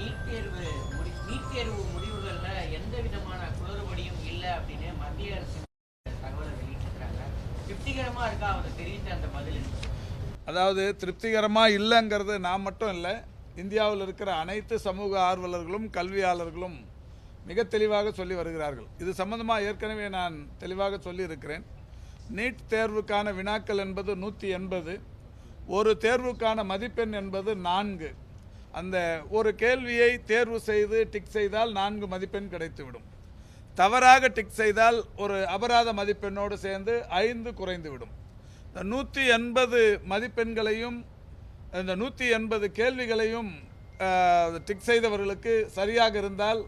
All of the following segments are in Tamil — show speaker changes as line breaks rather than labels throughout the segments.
நீட் தேர்வு முடி நீட் தேர்வு முடிவுகளில் எந்த விதமான குளறுபடியும் இல்லை அப்படின்னு மத்திய அரசு தகவலை வெளியிட்டிருக்கிறாங்க. திருப்திகரமாக இருக்கா? அவர் தெரிவித்த அந்த பதில்
அதாவது திருப்திகரமாக இல்லைங்கிறது நான் மட்டும் இல்லை இந்தியாவில் இருக்கிற அனைத்து சமூக ஆர்வலர்களும் கல்வியாளர்களும் மிக தெளிவாக சொல்லி வருகிறார்கள். இது சம்பந்தமாக ஏற்கனவே நான் தெளிவாக சொல்லியிருக்கிறேன். நீட் தேர்வுக்கான வினாக்கள் என்பது நூற்றி எண்பது ஒரு தேர்வுக்கான மதிப்பெண் என்பது நான்கு. அந்த ஒரு கேள்வியை தேர்வு செய்து டிக் செய்தால் நான்கு மதிப்பெண் கிடைத்துவிடும். தவறாக டிக் செய்தால் ஒரு அபராத மதிப்பெண்ணோடு சேர்ந்து ஐந்து குறைந்துவிடும். இந்த நூற்றி எண்பது மதிப்பெண்களையும் இந்த நூற்றி எண்பது கேள்விகளையும் டிக் செய்தவர்களுக்கு சரியாக இருந்தால்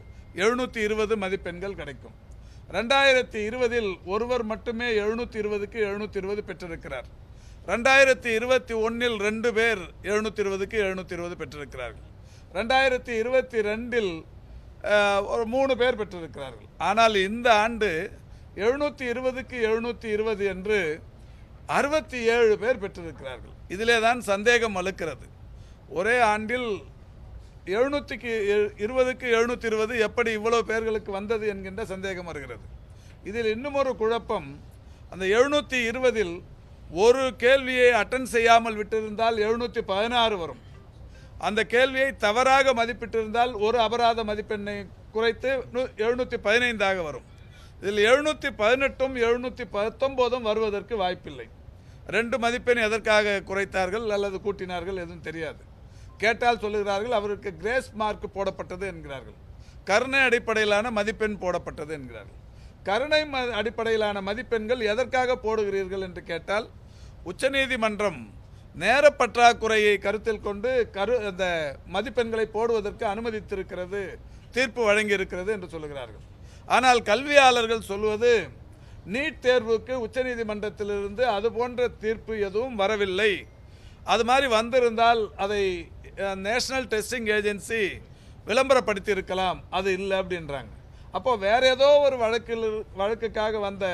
எழுநூற்றி இருபது மதிப்பெண்கள் கிடைக்கும். ரெண்டாயிரத்தி இருபதில் ஒருவர் மட்டுமே எழுநூற்றி இருபதுக்கு எழுநூற்றி இருபது பெற்றிருக்கிறார். ரெண்டாயிரத்தி இருபத்தி ஒன்றில் ரெண்டு பேர் எழுநூற்றி இருபதுக்கு எழுநூற்றி இருபது பெற்றிருக்கிறார்கள். ரெண்டாயிரத்தி இருபத்தி ரெண்டில் ஒரு மூணு பேர் பெற்றிருக்கிறார்கள். ஆனால் இந்த ஆண்டு எழுநூற்றி இருபதுக்கு எழுநூற்றி இருபது என்று அறுபத்தி ஏழு பேர் பெற்றிருக்கிறார்கள். இதிலே தான் சந்தேகம் அழுக்கிறது. ஒரே ஆண்டில் எழுநூற்றிக்கு இருபதுக்கு எழுநூற்றி இருபது எப்படி இவ்வளோ பேர்களுக்கு வந்தது என்கின்ற சந்தேகம் வருகிறது. இதில் இன்னும் ஒரு குழப்பம் அந்த எழுநூற்றி இருபதில் ஒரு கேள்வியை அட்டன் செய்யாமல் விட்டிருந்தால் எழுநூற்றி பதினாறு வரும். அந்த கேள்வியை தவறாக மதிப்பிட்டிருந்தால் ஒரு அபராத மதிப்பெண்ணை குறைத்து எழுநூற்றி பதினைந்தாக வரும். இதில் எழுநூற்றி பதினெட்டும் எழுநூற்றி பத்தொம்போதும் வருவதற்கு வாய்ப்பில்லை. ரெண்டு மதிப்பெண் எதற்காக குறைத்தார்கள் அல்லது கூட்டினார்கள் எதுவும் தெரியாது. கேட்டால் சொல்லுகிறார்கள் அவருக்கு கிரேஸ் மார்க் போடப்பட்டது என்கிறார்கள். கருணை அடிப்படையிலான மதிப்பெண் போடப்பட்டது என்கிறார்கள். கருணை ம அடிப்படையிலான மதிப்பெண்கள் எதற்காக போடுகிறீர்கள் என்று கேட்டால் உச்சநீதிமன்றம் நேர பற்றாக்குறையை கருத்தில் கொண்டு கரு அந்த மதிப்பெண்களை போடுவதற்கு அனுமதித்திருக்கிறது தீர்ப்பு வழங்கியிருக்கிறது என்று சொல்லுகிறார்கள். ஆனால் கல்வியாளர்கள் சொல்வது நீட் தேர்வுக்கு உச்சநீதிமன்றத்திலிருந்து அது போன்ற தீர்ப்பு எதுவும் வரவில்லை. அது மாதிரி வந்திருந்தால் அதை நேஷனல் டெஸ்டிங் ஏஜென்சி விளம்பரப்படுத்தி இருக்கலாம் அது இல்லை அப்படின்றாங்க. அப்போ வேற ஏதோ ஒரு வழக்கில் வழக்குக்காக வந்த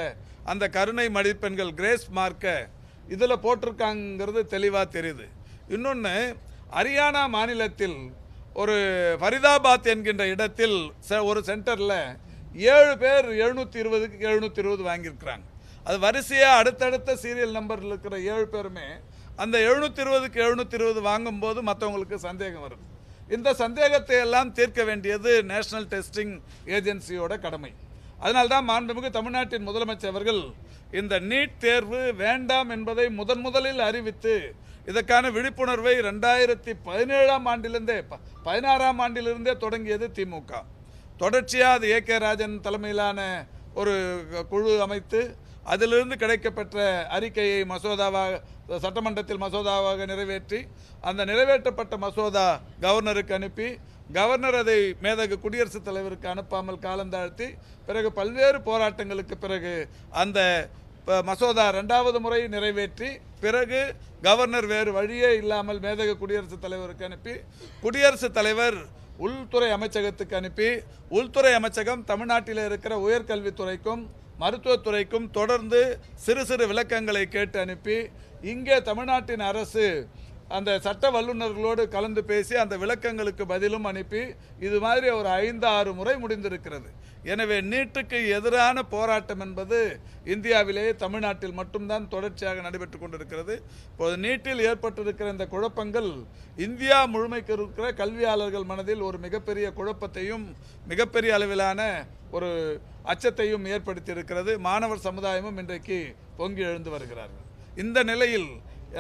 அந்த கருணை மதிப்பெண்கள் கிரேஸ் மார்க்கை இதில் போட்டிருக்காங்கிறது தெளிவாக தெரியுது. இன்னொன்று ஹரியானா மாநிலத்தில் ஒரு ஃபரிதாபாத் என்கின்ற இடத்தில் ஒரு சென்டரில் ஏழு பேர் எழுநூற்றி இருபதுக்கு எழுநூற்றி இருபது வாங்கியிருக்கிறாங்க. அது வரிசையாக அடுத்தடுத்த சீரியல் நம்பரில் இருக்கிற ஏழு பேருமே அந்த எழுநூற்றி இருபதுக்கு எழுநூற்றி இருபது வாங்கும்போது மற்றவங்களுக்கு சந்தேகம் வருது. இந்த சந்தேகத்தை எல்லாம் தீர்க்க வேண்டியது நேஷனல் டெஸ்டிங் ஏஜென்சியோட கடமை. அதனால்தான் மாண்புமிகு தமிழ்நாட்டின் முதலமைச்சர் அவர்கள் இந்த நீட் தேர்வு வேண்டாம் என்பதை முதன் முதலில் அறிவித்து இதற்கான விழிப்புணர்வை ரெண்டாயிரத்தி பதினேழாம் ஆண்டிலிருந்தே ப- பதினாறாம் ஆண்டிலிருந்தே தொடங்கியது திமுக. தொடர்ச்சியாக அது ஏ கே ராஜன் தலைமையிலான ஒரு குழு அமைத்து அதிலிருந்து கிடைக்கப்பெற்ற அறிக்கையை மசோதாவாக சட்டமன்றத்தில் மசோதாவாக நிறைவேற்றி அந்த நிறைவேற்றப்பட்ட மசோதா கவர்னருக்கு அனுப்பி கவர்னர் அதை மேதகு குடியரசுத் தலைவருக்கு அனுப்பாமல் காலந்தாழ்த்தி பிறகு பல்வேறு போராட்டங்களுக்கு பிறகு அந்த ப- மசோதா ரெண்டாவது முறை நிறைவேற்றி பிறகு கவர்னர் வேறு வழியே இல்லாமல் மேதகு குடியரசுத் தலைவருக்கு அனுப்பி குடியரசுத் தலைவர் உள்துறை அமைச்சகத்துக்கு அனுப்பி உள்துறை அமைச்சகம் தமிழ்நாட்டில் இருக்கிற உயர்கல்வித்துறைக்கும் மருத்துவத்துறைக்கும் தொடர்ந்து சிறு சிறு விளக்கங்களை கேட்டு அனுப்பி இங்கே தமிழ்நாட்டின் அரசு அந்த சட்ட வல்லுநர்களோடு கலந்து பேசி அந்த விளக்கங்களுக்கு பதிலும் அனுப்பி இது மாதிரி ஒரு ஐந்து ஆறு முறை முடிந்திருக்கிறது. எனவே நீட்டுக்கு எதிரான போராட்டம் என்பது இந்தியாவிலேயே தமிழ்நாட்டில் மட்டும்தான் தொடர்ச்சியாக நடைபெற்று கொண்டிருக்கிறது. இப்போது நீட்டில் ஏற்பட்டிருக்கிற இந்த குழப்பங்கள் இந்தியா முழுமைக்கு இருக்கிற கல்வியாளர்கள் மனதில் ஒரு மிகப்பெரிய குழப்பத்தையும் மிகப்பெரிய அளவிலான ஒரு அச்சத்தையும் ஏற்படுத்தியிருக்கிறது. மாணவர் சமுதாயமும் இன்றைக்கு பொங்கி எழுந்து வருகிறார்கள். இந்த நிலையில்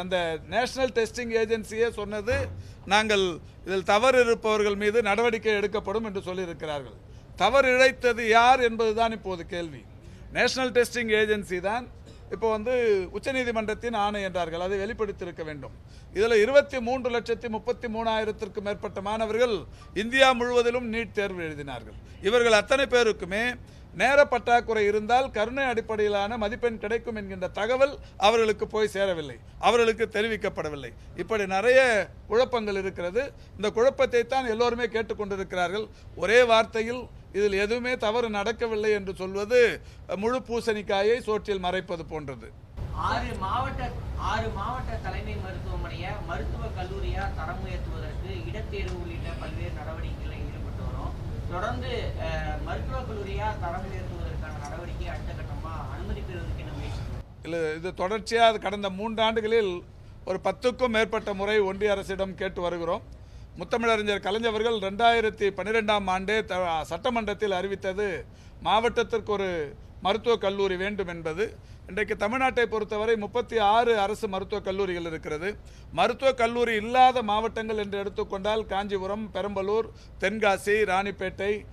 அந்த நேஷனல் டெஸ்டிங் ஏஜென்சியே சொன்னது நாங்கள் இதில் தவறு இருப்பவர்கள் மீது நடவடிக்கை எடுக்கப்படும் என்று சொல்லியிருக்கிறார்கள். தவறு இழைத்தது யார் என்பதுதான் இப்போது கேள்வி. நேஷனல் டெஸ்டிங் ஏஜென்சி தான் இப்போ வந்து உச்சநீதிமன்றத்தின் ஆணை என்றார்கள். அதை வெளிப்படுத்தியிருக்க வேண்டும். இதில் இருபத்தி மூன்று லட்சத்தி முப்பத்தி மூணாயிரத்திற்கும் மேற்பட்ட மாணவர்கள் இந்தியா முழுவதிலும் நீட் தேர்வு எழுதினார்கள். இவர்கள் அத்தனை பேருக்குமே நேர பற்றாக்குறை இருந்தால் கருணை அடிப்படையிலான மதிப்பெண் கிடைக்கும் என்கின்ற தகவல் அவர்களுக்கு போய் சேரவில்லை. அவர்களுக்கு தெரிவிக்கப்படவில்லை. இப்படி நிறைய குழப்பங்கள் இருக்கிறது. இந்த குழப்பத்தை தான் எல்லோருமே கேட்டுக்கொண்டிருக்கிறார்கள். ஒரே வார்த்தையில் இதில் எதுவுமே தவறு நடக்கவில்லை என்று சொல்வது முழு பூசணிக்காயை சோற்றில் மறைப்பது போன்றது.
ஆறு மாவட்ட ஆறு மாவட்ட தலைமை மருத்துவமனையை மருத்துவ கல்லூரியா தரம் உயர்த்துவதற்கு இடத்தேர்வு உள்ளிட்ட பல்வேறு நடவடிக்கைகளை மருத்துவக் கல்லூரியா தரம் உயர்த்துவதற்கான நடவடிக்கை அடுத்த அனுமதி பெறுவதற்கு என்ன முயற்சி
இல்லை இது தொடர்ச்சியாக கடந்த மூன்றாண்டுகளில் ஒரு பத்துக்கும் மேற்பட்ட முறை ஒன்றிய அரசிடம் கேட்டு வருகிறோம். முத்தமிழறிஞர் கலைஞர்கள் ரெண்டாயிரத்தி பன்னிரெண்டாம் ஆண்டே த சட்டமன்றத்தில் அறிவித்தது மாவட்டத்திற்கு ஒரு மருத்துவக் கல்லூரி வேண்டும் என்பது. இன்றைக்கு தமிழ்நாட்டை பொறுத்தவரை முப்பத்தி ஆறு அரசு மருத்துவக் கல்லூரிகள் இருக்கிறது. மருத்துவக் கல்லூரி இல்லாத மாவட்டங்கள் என்று எடுத்துக்கொண்டால் காஞ்சிபுரம் பெரம்பலூர் தென்காசி ராணிப்பேட்டை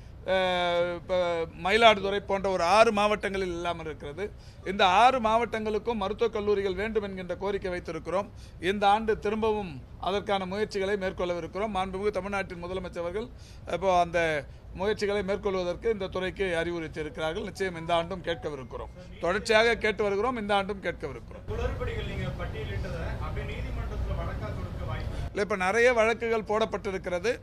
மயிலாடுதுறை போன்ற ஒரு ஆறு மாவட்டங்களில் இல்லாமல் இருக்கிறது. இந்த ஆறு மாவட்டங்களுக்கும் மருத்துவக் கல்லூரிகள் வேண்டும் என்கின்ற கோரிக்கை வைத்திருக்கிறோம். இந்த ஆண்டு திரும்பவும் அதற்கான முயற்சிகளை மேற்கொள்ளவிருக்கிறோம். மாண்புமிகு தமிழ்நாட்டின் முதலமைச்சர் அவர்கள் இப்போ அந்த முயற்சிகளை மேற்கொள்வதற்கு இந்த துறைக்கு அறிவுறுத்தி இருக்கிறார்கள் நிச்சயம் இந்த ஆண்டும் கேட்கவிருக்கிறோம். தொடர்ச்சியாக கேட்டு வருகிறோம். இந்த ஆண்டும் கேட்கவிருக்கிறோம். இல்லை இப்போ நிறைய வழக்குகள் போடப்பட்டிருக்கிறது.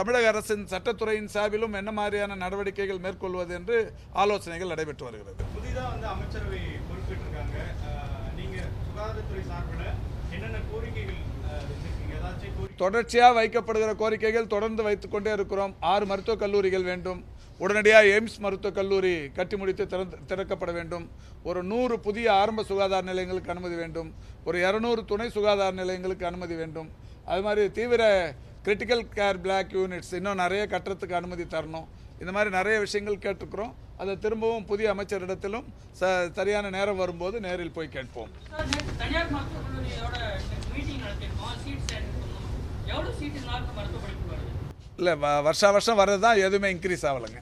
தமிழக அரசின் சட்டத்துறையின் சார்பிலும் என்ன மாதிரியான நடவடிக்கைகள் மேற்கொள்வது என்று ஆலோசனைகள் நடைபெற்று வருகிறது.
புதிதா வந்து அமைச்சரவை பொறுப்பேற்றிருக்காங்க. அஹ், நீங்க சுகாதாரத்துறை சார்பில் என்னென்ன கோரிக்கைகள்
தொடர்ச்சியாக வைக்கப்படுகிற கோரிக்கைகள் தொடர்ந்து வைத்துக்கொண்டே இருக்கிறோம். ஆறு மருத்துவக் கல்லூரிகள் வேண்டும். உடனடியாக எய்ம்ஸ் மருத்துவக் கல்லூரி கட்டி முடித்து திறந்து திறக்கப்பட வேண்டும். ஒரு நூறு புதிய ஆரம்ப சுகாதார நிலையங்களுக்கு அனுமதி வேண்டும். ஒரு இரநூறு துணை சுகாதார நிலையங்களுக்கு அனுமதி வேண்டும். அது மாதிரி தீவிர கிரிட்டிக்கல் கேர் பிளாக் யூனிட்ஸ் இன்னும் நிறைய கட்டுறதுக்கு அனுமதி தரணும். இந்த மாதிரி நிறைய விஷயங்கள் கேட்டிருக்கிறோம். அதை திரும்பவும் புதிய அமைச்சரிடத்திலும் ச சரியான நேரம் வரும்போது நேரில் போய் கேட்போம். இல்லை வருஷா வருஷம் வர்றது தான் எதுவுமே இன்க்ரீஸ் ஆகலைங்க.